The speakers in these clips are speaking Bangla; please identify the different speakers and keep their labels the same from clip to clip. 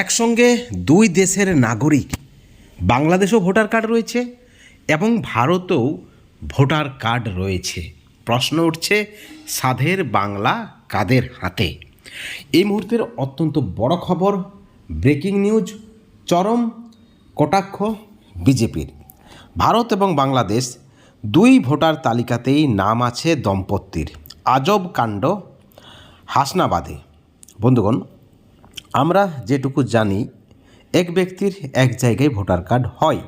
Speaker 1: একসঙ্গে দুই দেশের নাগরিক, বাংলাদেশেও ভোটার কার্ড রয়েছে এবং ভারতেও ভোটার কার্ড রয়েছে। প্রশ্ন উঠছে, সাধের বাংলা কাদের হাতে? এই মুহূর্তের অত্যন্ত বড় খবর, ব্রেকিং নিউজ, চরম কটাক্ষ বিজেপির। ভারত এবং বাংলাদেশ দুই ভোটার তালিকাতেই নাম আছে দম্পতির। আজব কাণ্ড হাসনাবাদে। বন্ধুগণ আমরা যেটুকু জানি, এক ব্যক্তির এক জায়গায় ভোটার কার্ড হয়,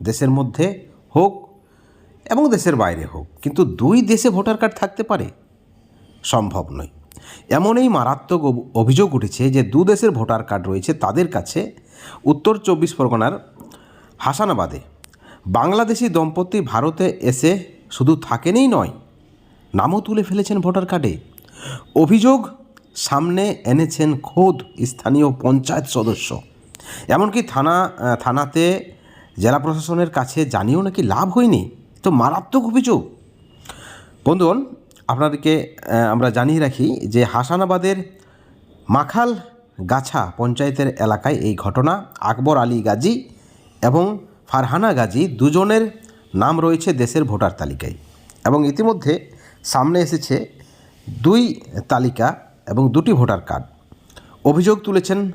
Speaker 1: দেশের মধ্যে হোক এবং দেশের বাইরে হোক। কিন্তু দুই দেশে ভোটার কার্ড থাকতে পারে? সম্ভব নয়। এমনই মারাত্মক অভিযোগ উঠেছে যে দু দেশের ভোটার কার্ড রয়েছে তাদের কাছে। উত্তর চব্বিশ পরগনার হাসানাবাদে। বাংলাদেশি দম্পতি ভারতে এসে শুধু থাকেনই নয়, নামও তুলে ফেলেছেন ভোটার কার্ডে। অভিযোগ সামনে এনেছেন খোদ স্থানীয় পঞ্চায়েত সদস্য। এমনকি থানা থানাতে জেলা প্রশাসনের কাছে জানিয়েও নাকি লাভ হয়নি। তো মারাত্মক অভিযোগ। বন্ধুগণ, আপনাদেরকে আমরা জানিয়ে রাখি যে হাসানাবাদের মাখাল গাছা পঞ্চায়েতের এলাকায় এই ঘটনা, আকবর আলী গাজী এবং ফারহানা গাজী দুজনের নাম রয়েছে দেশের ভোটার তালিকায়। এবং ইতিমধ্যে সামনে এসেছে দুই তালিকা এবং দুটি ভোটার কার্ড। অভিযোগ তুলেছেন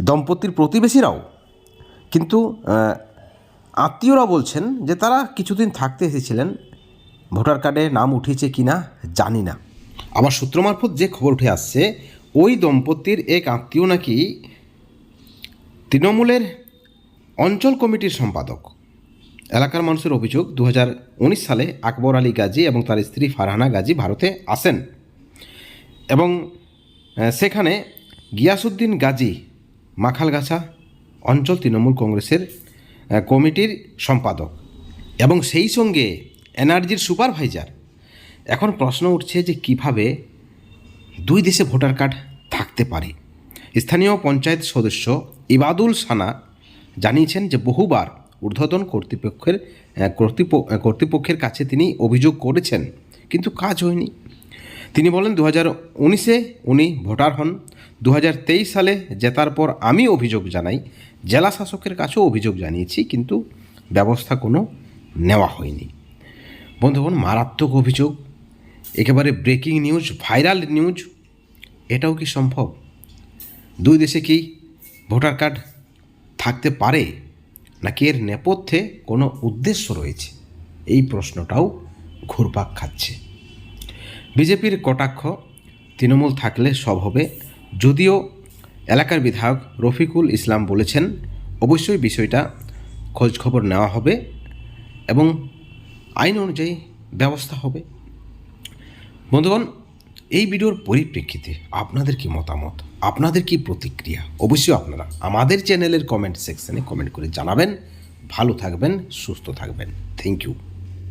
Speaker 1: দম্পতির প্রতিবেশীরাও। কিন্তু আত্মীয়রা বলছেন যে তারা কিছুদিন থাকতে এসেছিলেন। ভোটার কার্ডে নাম উঠেছে কি না জানি না। আবার সূত্র মারফত যে খবর উঠে আসছে, ওই দম্পতির এক আত্মীয় নাকি তৃণমূলের অঞ্চল কমিটির সম্পাদক। এলাকার মানুষের অভিযোগ দু হাজার উনিশ সালে আকবর আলী গাজী এবং তার স্ত্রী ফারহানা গাজী ভারতে আসেন। এবং সেখানে গিয়াসুদ্দিন গাজী মাখালগাছা অঞ্চল তৃণমূল কংগ্রেসের কমিটির সম্পাদক। এবং সেই সঙ্গে এনার্জির সুপারভাইজার। এখন প্রশ্ন উঠছে যে কীভাবে দুই দেশে ভোটার কার্ড থাকতে পারে। স্থানীয় পঞ্চায়েত সদস্য ইবাদুল সানা জানিয়েছেন যে বহুবার ঊর্ধ্বতন কর্তৃপক্ষের কর্তৃপ- কর্তৃপক্ষের কাছে তিনি অভিযোগ করেছেন, কিন্তু কাজ হয়নি। তিনি বলেন দু হাজার উনিশে উনি ভোটার হন। দু হাজার তেইশ সালে জেতার পর আমি অভিযোগ জানাই। জেলা শাসকের কাছেও অভিযোগ জানিয়েছি, কিন্তু ব্যবস্থা কোনো নেওয়া হয়নি। বন্ধুগণ, মারাত্মক অভিযোগ। একেবারে ব্রেকিং নিউজ, ভাইরাল নিউজ। এটাও কি সম্ভব? দুই দেশে কি ভোটার কার্ড থাকতে পারে? নাকি এর নেপথ্যে কোনো উদ্দেশ্য রয়েছে? এই প্রশ্নটাও ঘুরপাক খাচ্ছে। বিজেপির কটাক্ষ তৃণমূল থাকলে সব হবে, যদিও এলাকার বিধায়ক রফিকুল ইসলাম বলেছেন, অবশ্যই বিষয়টা খোঁজখবর নেওয়া হবে এবং আইন অনুযায়ী ব্যবস্থা হবে। বন্ধুগণ, এই ভিডিওর পরিপ্রেক্ষিতে আপনাদের কি মতামত? আপনাদের কি প্রতিক্রিয়া? অবশ্যই আপনারা আমাদের চ্যানেলের কমেন্ট সেকশনে কমেন্ট করে জানাবেন। ভালো থাকবেন, সুস্থ থাকবেন। Thank you